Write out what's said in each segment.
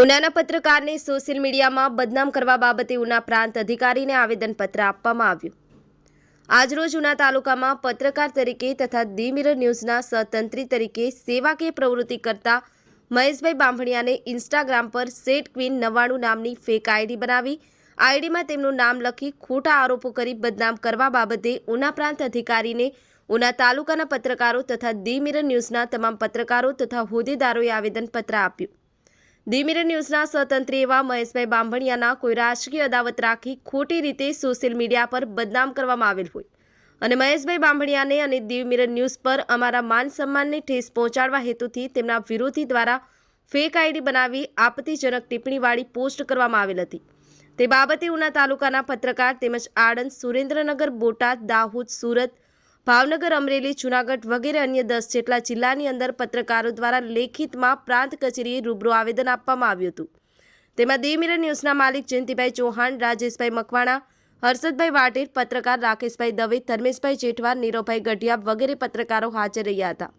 ઉનાના પત્રકારને social મીડિયામાં બદનામ કરવા બાબતે ઉના પ્રાંત અધિકારીને આવેદનપત્ર આપવામાં આવ્યું. આજરોજ ઉના તાલુકામાં પત્રકાર તરીકે તથા ધી મિરર ન્યૂઝના સહતંત્રી તરીકે સેવાકીય પ્રવૃત્તિ કરતા મહેશભાઈ બાંભણિયાને ઇન્સ્ટાગ્રામ પર સેટ ક્વીન નવ્વાણું નામની ફેક આઈડી બનાવી, આઈડીમાં તેમનું નામ લખી ખોટા આરોપો કરી બદનામ કરવા બાબતે ઉના પ્રાંત અધિકારીને ઉના તાલુકાના પત્રકારો તથા ધી મિરર ન્યૂઝના તમામ પત્રકારો તથા હોદ્દેદારોએ આવેદનપત્ર આપ્યું. ધી મિરર ન્યૂઝના સ્વતંત્રી એવા મહેશભાઈ બાંભણિયાના કોઈ રાજકીય અદાવત રાખી ખોટી રીતે સોશિયલ મીડિયા પર બદનામ કરવામાં આવેલ હોય. અને મહેશભાઈ બાંભણિયાને અને દીવ મિરર ન્યૂઝ પર અમારા માન સન્માનને ઠેસ પહોંચાડવા હેતુથી તેમના વિરોધી દ્વારા ફેક આઈડી બનાવી આપત્તિજનક ટિપ્પણીવાળી પોસ્ટ કરવામાં આવેલ હતી. તે બાબતે ઉના તાલુકાના પત્રકાર તેમજ આણંદ સુરેન્દ્રનગર બોટાદ દાહોદ સુરત ભાવનગર, અમરેલી, જૂનાગઢ વગેરે અન્ય દસ જેટલા જિલ્લાની અંદર પત્રકારો દ્વારા લેખિતમાં પ્રાંત કચેરીએ રૂબરૂ આવેદન આપવામાં આવ્યું હતું. તેમાં દી મિરર ન્યૂઝના માલિક જયંતિભાઈ ચૌહાણ, રાજેશભાઈ મકવાણા, હર્ષદભાઈ વાટેર, પત્રકાર રાકેશભાઈ દવે, ધર્મેશભાઈ જેઠવા, નીરવભાઈ ગઢિયા વગેરે પત્રકારો હાજર રહ્યા હતા.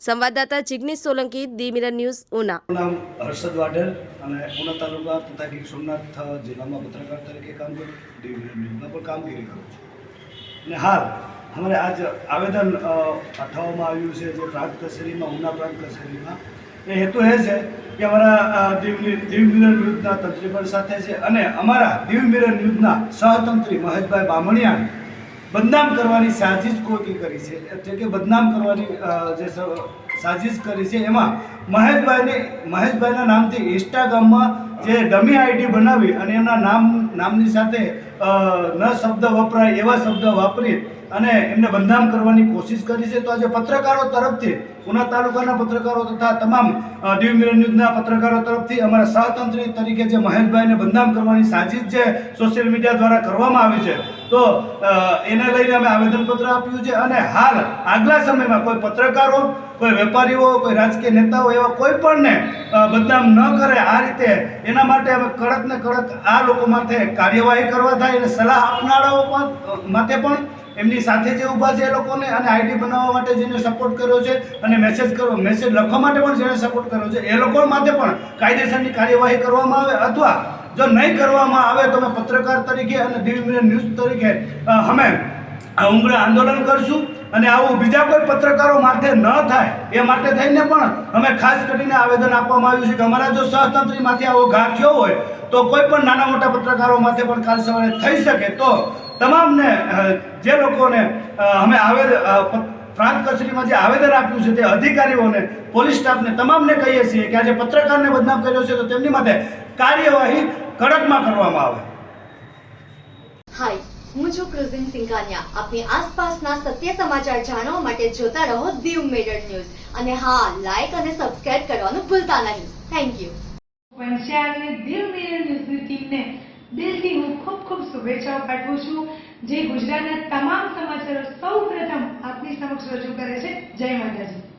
સંવાદદાતા જિગ્નેશ સોલંકી દી મિરર ન્યૂઝ, ઉના. નામ હર્ષદ વાઢેર અને ઉના તાલુકા તથા ગીર સોમનાથ જિલ્લામાં પત્રકાર તરીકે કામ કરું ડીવી ન્યૂઝમાં પણ કામગીરી કરું છું. અને હાલ અમારે આજ આવેદન પાઠવવામાં આવ્યું છે જે પ્રાંત કચેરીમાં, ઉના પ્રાંત કચેરીમાં. એ હેતુ એ છે કે અમારા દીવ દીવ મિરર ન્યૂઝના તંત્રીબળ સાથે છે અને અમારા દીવ મિરર ન્યૂઝના સહતંત્રી મહેશભાઈ બામણિયાને બદનામ કરવાની સાજિશ કોઈ કરી છે. એટલે કે બદનામ કરવાની જે સાજિશ કરી છે એમાં મહેશભાઈને, મહેશભાઈના નામથી ઇન્સ્ટાગ્રામમાં જે ડમી આઈડી બનાવી અને એમના નામ, નામની સાથે ન શબ્દ વપરાય એવા શબ્દ વાપરી અને એમને બદનામ કરવાની કોશિશ કરી છે. તો આજે પત્રકારો તરફથી, ઉના તાલુકાના પત્રકારો તથા તમામ દીવ મિરર ન્યૂઝના પત્રકારો તરફથી અમારા સહતંત્રી તરીકે જે મહેશભાઈને બદનામ કરવાની સાજિશ જે સોશિયલ મીડિયા દ્વારા કરવામાં આવી છે, તો એને લઈને અમે આવેદનપત્ર આપ્યું છે. અને હાલ, આગલા સમયમાં કોઈ પત્રકારો, કોઈ વેપારીઓ, કોઈ રાજકીય નેતાઓ એવા કોઈ પણને બદનામ ન કરે, આ રીતે એના માટે અમે કડક ને કડક આ લોકો માટે કાર્યવાહી કરવા થાય અને સલાહ આપનારાઓ પણ માટે પણ એમની સાથે જે ઊભા છે એ લોકોને અને આઈડી બનાવવા માટે જેને સપોર્ટ કર્યો છે અને મેસેજ કરો મેસેજ લખવા માટે પણ જેને સપોર્ટ કર્યો છે, એ લોકો માટે પણ કાયદેસરની કાર્યવાહી કરવામાં આવે અથવા જો નહીં કરવામાં આવે તો અમે પત્રકાર તરીકે અને દીવ ન્યૂઝ તરીકે અમે ઉંગળે આંદોલન કરશું અને આવું બીજા કોઈ પત્રકારો માટે ન થાય, એ માટે થઈને પણ અમે ખાસ કરીને આવેદન આપવામાં આવ્યું છે કે અમારા જો સહતંત્રીમાંથી આવો ઘા થયો હોય, તો કોઈ પણ નાના મોટા પત્રકારો માટે પણ કાલ સવારે થઈ શકે. તો તમામને જે લોકોને અમે આવેદન પ્રાંત કચેરીમાં જે આવેદન આપ્યું છે તે અધિકારીઓને, પોલીસ સ્ટાફને તમામને કહીએ છીએ કે આજે પત્રકારને બદનામ કર્યો છે તો તેમની માટે કાર્યવાહી કડકમાં કરવામાં આવે. હાય. હું છું કૃઝિન સિંઘાનિયા. આપની આસપાસના સત્ય સમાચાર જાણવા માટે જોતા રહો દીવ મેરડ ન્યૂઝ. અને હા લાઈક અને સબસ્ક્રાઇબ કરવાનું ભૂલતા નહીં. થેન્ક યુ વંશ્યા અને દીવ મેરડ ન્યૂઝની ટીમને દિલથી હું ખૂબ ખૂબ શુભેચ્છાઓ પાઠવું છું, જે ગુજરાતના તમામ સમાચારો સૌ પ્રથમ આપની સમક્ષ રજૂ કરે છે. જય માતાજી.